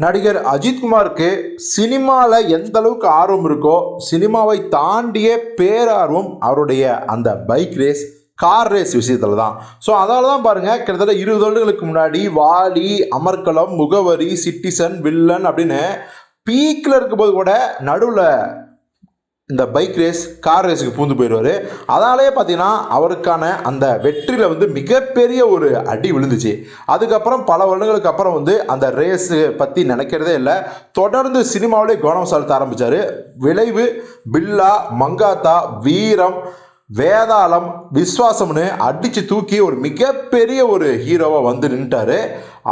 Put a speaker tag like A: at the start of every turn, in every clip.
A: நடிகர் அஜித்குமாருக்கு சினிமாவில் எந்த அளவுக்கு ஆர்வம் இருக்கோ சினிமாவை தாண்டிய பேரார்வம் அவருடைய அந்த பைக் ரேஸ் கார் ரேஸ் விஷயத்தில் தான். ஸோ அதனால தான் பாருங்கள் கிட்டத்தட்ட இருபது வருடங்களுக்கு முன்னாடி வாலி அமர்கலம் முகவரி சிட்டிசன் வில்லன் அப்படின்னு பீக்கில் இருக்கும்போது கூட நடுவில் இந்த பைக் ரேஸ் கார் ரேஸுக்கு பூந்து போயிடுவார். அதனாலேயே பார்த்தீங்கன்னா அவருக்கான அந்த வெற்றியில் வந்து மிகப்பெரிய ஒரு அடி விழுந்துச்சு. அதுக்கப்புறம் பல வருடங்களுக்கு அப்புறம் வந்து அந்த ரேஸு பற்றி நினைக்கிறதே இல்லை. தொடர்ந்து சினிமாவிலே கவனம் செலுத்த ஆரம்பித்தார் விளைவு பில்லா மங்காத்தா வீரம் வேதாளம் விஸ்வாசம்னு அடித்து தூக்கி ஒரு மிகப்பெரிய ஒரு ஹீரோவாக வந்து நின்ட்டார்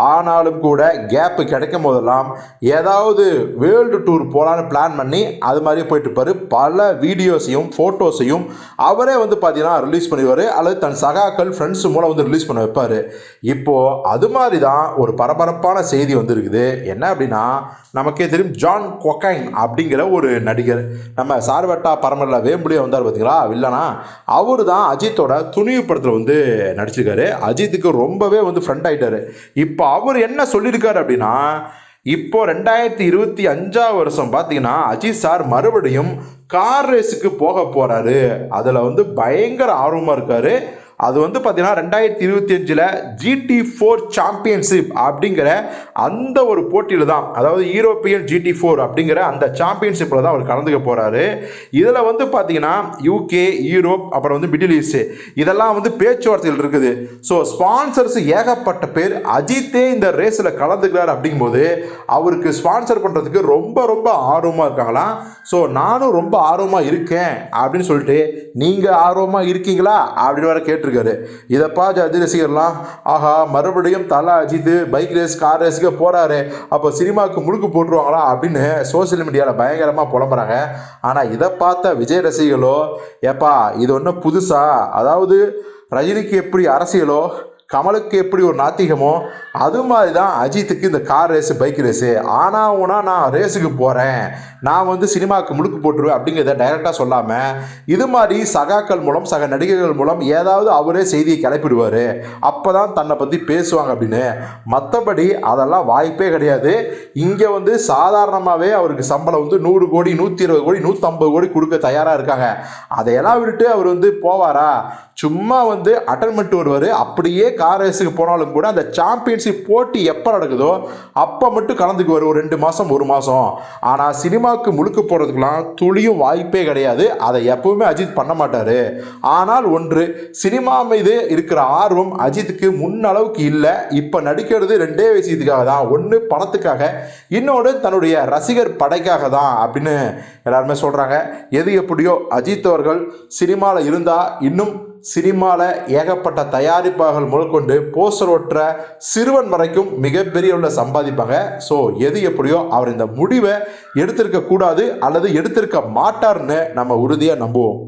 A: ஆனாலும் கூட கேப்பு கிடைக்கும் போதெல்லாம் ஏதாவது வேர்ல்டு டூர் போகலான்னு பிளான் பண்ணி அது மாதிரி போயிட்டு இருப்பாரு. பல வீடியோஸையும் ஃபோட்டோஸையும் அவரே வந்து பார்த்தீங்கன்னா ரிலீஸ் பண்ணிடுவார். அல்லது தன் சகாக்கள் ஃப்ரெண்ட்ஸ் மூலம் வந்து ரிலீஸ் பண்ண வைப்பார். இப்போது அது மாதிரி தான் ஒரு பரபரப்பான செய்தி வந்திருக்குது. என்ன அப்படின்னா நமக்கே தெரியும் ஜான் கொக்கைன் அப்படிங்கிற ஒரு நடிகர். நம்ம சார்வட்டா பரமரில் வேம்புலியாக வந்தார் பார்த்தீங்களா வில்லனா? அவர் தான் அஜித்தோட துணிவு படத்தில் வந்து நடிச்சிருக்காரு. அஜித்துக்கு ரொம்பவே வந்து ஃப்ரெண்ட் ஆகிட்டார் இப்போ இப்போ அவர் என்ன சொல்லியிருக்காரு அப்படின்னா இப்போ ரெண்டாயிரத்தி இருபத்தி அஞ்சாவது வருஷம் பார்த்தீங்கன்னா அஜித் சார் மறுபடியும் கார் ரேஸுக்கு போக போகிறாரு அதில் வந்து பயங்கர ஆர்வமாக இருக்காரு. அது வந்து பார்த்தீங்கன்னா ரெண்டாயிரத்தி இருபத்தி அஞ்சில் ஜிடி ஃபோர் சாம்பியன்ஷிப் அப்படிங்கிற அந்த ஒரு போட்டியில் தான் அதாவது யூரோப்பியன் ஜிடி ஃபோர் அப்படிங்கிற அந்த சாம்பியன்ஷிப்பில் தான் அவர் கலந்துக்க போகிறாரு இதில் வந்து பார்த்தீங்கன்னா யூகே யூரோப் அப்புறம் வந்து மிடில் ஈஸ்ட் இதெல்லாம் வந்து பேச்சுவார்த்தையில் இருக்குது. ஸோ ஸ்பான்சர்ஸ் ஏகப்பட்ட பேர் அஜித்தே இந்த ரேஸில் கலந்துக்கிறார் அப்படிங்கும்போது அவருக்கு ஸ்பான்சர் பண்ணுறதுக்கு ரொம்ப ரொம்ப ஆர்வமாக இருக்காங்களாம் ஸோ நானும் ரொம்ப ஆர்வமாக இருக்கேன் அப்படின்னு சொல்லிட்டு நீங்கள் ஆர்வமாக இருக்கீங்களா? அப்படின்னு கேட்டு போயிட்டுருக்காரு இதை பார்த்து அதிரசிகர்லாம் ஆஹா மறுபடியும் Thala Ajith bike race car ரேஸுக்கு போகிறாரு அப்போ சினிமாவுக்கு முழுக்கு போட்டுருவாங்களா அப்படின்னு சோசியல் மீடியாவில் பயங்கரமாக புலம்புறாங்க. ஆனால் இதை பார்த்த விஜய் ரசிகர்களோ ஏப்பா இது ஒன்றும் புதுசா? அதாவது ரஜினிக்கு எப்படி அரசியலோ கமலுக்கு எப்படி ஒரு நாத்திகமோ அது மாதிரி தான் அஜித்துக்கு இந்த கார் ரேஸு பைக் ரேஸு ஆனால் ஊனா நான் ரேஸுக்கு போகிறேன் நான் வந்து சினிமாவுக்கு முழுக்கு போட்டுருவேன் அப்படிங்கிறத டைரெக்டாக சொல்லாமல் இது மாதிரி சகாக்கள் மூலம் சக நடிகர்கள் மூலம் ஏதாவது அவரே செய்தியை கிளப்பிடுவார். அப்போ தான் தன்னை பற்றி பேசுவாங்க அப்படின்னு. மற்றபடி அதெல்லாம் வாய்ப்பே கிடையாது. இங்கே வந்து சாதாரணமாகவே அவருக்கு சம்பளம் வந்து நூறு கோடி நூற்றி இருபது கோடி நூற்றம்பது கோடி கொடுக்க தயாராக இருக்காங்க. அதையெல்லாம் விட்டுட்டு அவர் வந்து போவாரா? சும்மா வந்து அட்டன்மெண்ட் வருவார். அப்படியே கார் ரேஸுக்கு போனாலும் கூட அந்த சாம்பியன்ஷிப் போட்டி எப்போ நடக்குதோ அப்போ மட்டும் கலந்துக்குவார் ஒரு ரெண்டு மாதம் ஒரு மாதம் ஆனால் சினிமாவுக்கு முழுக்க போகிறதுக்கெலாம் துளியும் வாய்ப்பே கிடையாது. அதை எப்பவுமே அஜித் பண்ண மாட்டார். ஆனால் ஒன்று சினிமா மீது இருக்கிற ஆர்வம் அஜித்துக்கு முன்னளவுக்கு இல்லை. இப்போ நடிக்கிறது ரெண்டே விஷயத்துக்காக தான். ஒன்று பணத்துக்காக இன்னொன்று தன்னுடைய ரசிகர் படைக்காக தான் அப்படின்னு எல்லாருமே சொல்கிறாங்க எது எப்படியோ அஜித் அவர்கள் சினிமாவில் இருந்தால் இன்னும் சினிமாவில் ஏகப்பட்ட தயாரிப்பாளர்கள் முதற்கொண்டு போஸ்டர் ஒட்டுற சிறுவன் வரைக்கும் மிகப்பெரிய உள்ள சம்பாதிப்பாங்க. ஸோ எது எப்படியோ அவர் இந்த முடிவை எடுத்திருக்க கூடாது அல்லது எடுத்திருக்க மாட்டார்னு நம்ம உறுதியாக நம்புவோம்.